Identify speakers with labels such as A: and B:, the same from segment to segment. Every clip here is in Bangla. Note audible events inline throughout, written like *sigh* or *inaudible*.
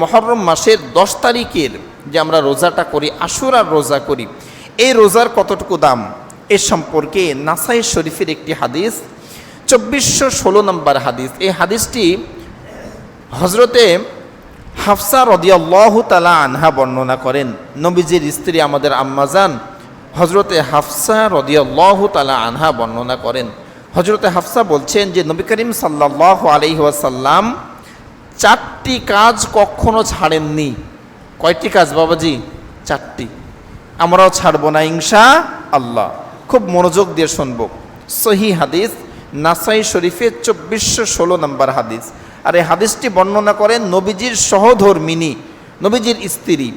A: মহরম মাসের দশ তারিখের যে আমরা রোজাটা করি, আশুরার রোজা করি, এই রোজার কতটুকু দাম? এ সম্পর্কে নাসাই শরীফের একটি হাদিস, চব্বিশশো ষোলো নম্বর হাদিস। এই হাদিসটি হজরতে হাফসা রদিয়াল্লাহ তালা আনহা বর্ণনা করেন। নবীজির স্ত্রী আমাদের আম্মাজান হজরতে হাফসা রদিয়াল্লাহ তালা আনহা বর্ণনা করেন। হজরতে হাফসা বলছেন যে, নবী করিম সাল্লাহ আলহি ওয়াসাল্লাম চারটি কাজ কখনো ছাড়েননি। কয়টি কাজ, বাবাজি? চারটি। আমরাও ছাড়বো না ইংসা আল্লাহ। খুব মনোযোগ দিয়ে শুনব। সহি হাদিস, নাসাই শরীফে চব্বিশশো ষোলো নম্বর হাদিস। আর এই হাদিসটি বর্ণনা করেন নবীজির সহধর্মিনী, নবীজির স্ত্রী।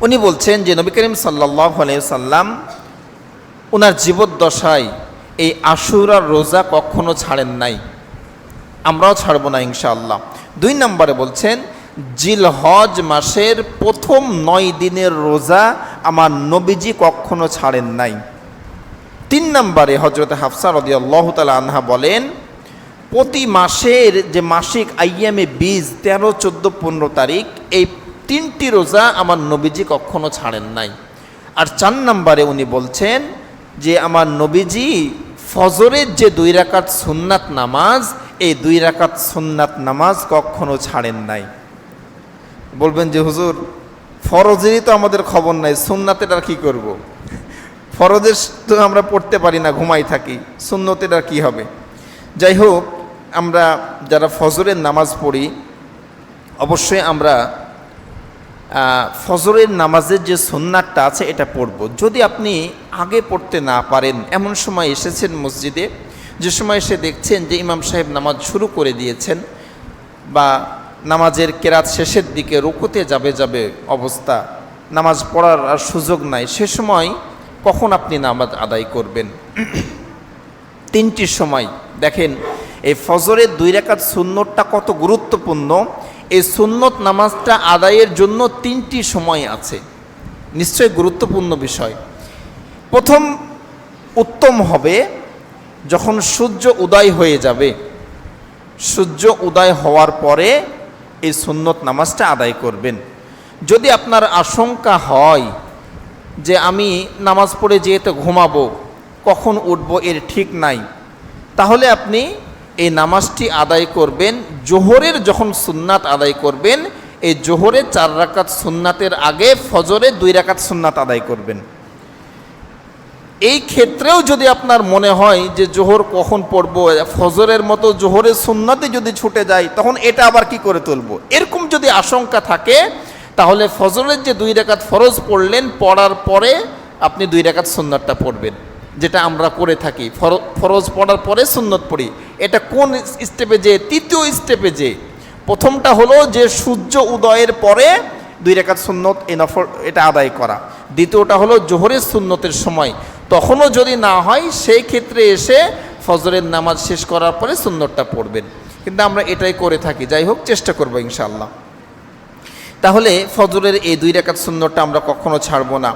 A: উনি বলছেন যে, নবী করিম সাল্লাহ সাল্লাম ওনার জীবদ্দশায় এই আশুরার রোজা কখনো ছাড়েন নাই। আমরাও ছাড়বো না ইনশাআল্লাহ। দুই নম্বরে বলছেন জিল হজ মাসের প্রথম নয় দিনের রোজা আমার নবীজি কখনো ছাড়েন নাই। তিন নম্বরে হজরত হাফসা রদি আল্লাহ তালা আনহা বলেন, প্রতি মাসের যে মাসিক আইয়ামে বীজ তেরো, চোদ্দ, পনেরো তারিখ, এই তিনটি রোজা আমার নবীজি কখনো ছাড়েন নাই। আর চার নম্বরে উনি বলছেন যে আমার নবীজি ফজরের যে দুই রাকাত সুন্নাত নামাজ এই দুই রাকাত সুন্নাত নামাজ কখনো ছাড়েন নাই। বলবেন যে, হুজুর, ফরজেরই তো আমাদের খবর নাই সুন্নাতের আর কি করব। ফরজের তো আমরা পড়তে পারি না, ঘুমাই থাকি, সুন্নতের আর কি হবে? যাই হোক, আমরা যারা ফজরের নামাজ পড়ি, অবশ্যই আমরা ফজরের নামাজের যে সুন্নাতটা আছে, এটা পড়ব। যদি আপনি আগে পড়তে না পারেন, এমন সময় এসেছেন মসজিদে যে সময় সে দেখছেন যে ইমাম সাহেব নামাজ শুরু করে দিয়েছেন বা নামাজের কেরাত শেষের দিকে রুকুতে যাবে যাবে অবস্থা, নামাজ পড়ার আর সুযোগ নাই, সে সময় কখন আপনি নামাজ আদায় করবেন? *clears throat* তিনটি সময়। দেখেন, এই ফজরের দুই রেখাত সুন্নতটা কত গুরুত্বপূর্ণ। এই সুন্নত নামাজটা আদায়ের জন্য তিনটি সময় আছে। নিশ্চয় গুরুত্বপূর্ণ বিষয়। প্রথম উত্তম হবে যখন সূর্য উদয় হয়ে যাবে, সূর্য উদয় হওয়ার পরে এই সুন্নত নামাজটা আদায় করবেন। যদি আপনার আশঙ্কা হয় যে আমি নামাজ পড়ে যেহেতু ঘুমাবো, কখন উঠবো এর ঠিক নাই, তাহলে আপনি এই নামাজটি আদায় করবেন। জোহরের যখন সুন্নাত আদায় করবেন, এই জোহরের চার রাকাত সুন্নাতের আগে ফজরে দুই রাকাত সুন্নাত আদায় করবেন। এই ক্ষেত্রেও যদি আপনার মনে হয় যে জোহর কখন পড়ব, ফজরের মতো জোহরের সুন্নাতে যদি ছুটে যায়, তখন এটা আবার কি করে তুলবো? এরকম যদি আশঙ্কা থাকে, তাহলে ফজরের যে দুই রেখাত ফরজ পড়লেন, পড়ার পরে আপনি দুই রেখাত সুন্নাতটা পড়বেন, যেটা আমরা করে থাকি। ফরজ পড়ার পরে সুন্নত পড়ি। এটা কোন স্টেপে যে, তৃতীয় স্টেপে যে? প্রথমটা হলো যে সূর্য উদয়ের পরে দুই রেখাত সুন্নত এই নফর এটা আদায় করা। দ্বিতীয়টা হলো জোহরের সুন্নতের সময়। তখনও যদি না হয়, সেই ক্ষেত্রে এসে ফজরের নামাজ শেষ করার পরে সুন্দরটা পড়বেন। কিন্তু আমরা এটাই করে থাকি। যাই হোক, চেষ্টা করব ইনশাল্লাহ তাহলে ফজরের এই দুই রেখাত সুন্দরটা আমরা কখনো ছাড়বো না।